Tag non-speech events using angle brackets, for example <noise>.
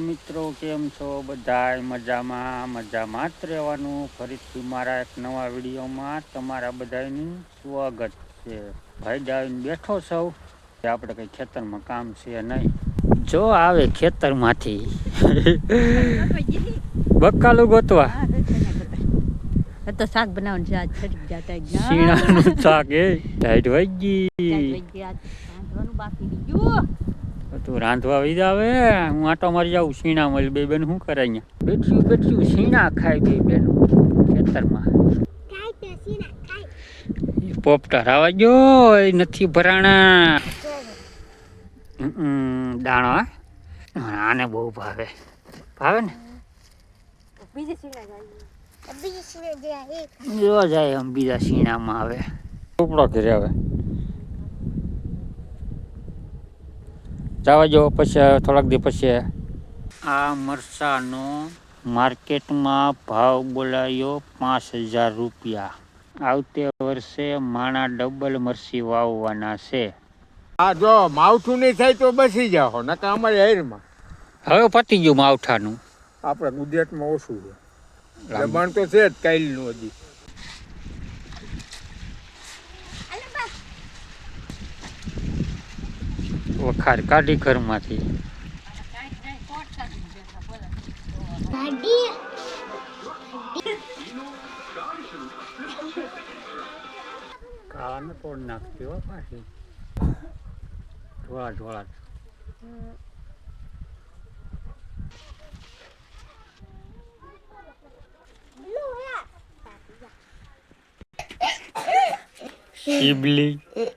મિત્રો કેમ છો? બધા મજામાં મજામાં જ રહેવાનું. ફરીથી મારા એક નવા વિડીયોમાં તમારા બધાનું સ્વાગત છે. ભાઈ આવીને બેઠો સૌ કે આપણે કંઈ ખેતરમાં કામ છે નહીં? જો આવે ખેતરમાંથી. <laughs> બકાલું ગોતવા. તો શાક બનાવવાનું છે આજ છરી જતા શીણાનું શાક એ ટાઈટ બાકી તું રાંધવા વહી આવે હું આટો મારી જાઉં શીણા મળી બે બેન શું કરે અહીંયા? બેઠ્યું બેઠ્યું શીણા ખાય બે બેન ખેતરમાં. પોપટા રાવા એ નથી ભરાણા. દાણો? આને બહુ ભાવે. ભાવે ને? જો જાય આમ બીજા શીણામાં આવે ઉપડો ઘરે આવે. જવા જો પછી થોડાક દી પછી. આ મરસાનો માર્કેટમાં ભાવ બોલાયો પાંચ હજાર રૂપિયા. આવતે વર્ષે માણા ડબલ મરસી વાવવાના છે. આ જો માવઠું નહીં થાય તો બસી જાઓ નકા અમારે હેરમાં હવે પતી ગયું માવઠાનું. આપણે ગુજરાતમાં ઓછું છે. દબાણ તો છે જ કાલનું હજી. વખાર કાઢી ઘરમાંથી. કાળાને તોડ નાખતી હો પાછી. ધોળા ધોળા શિબલી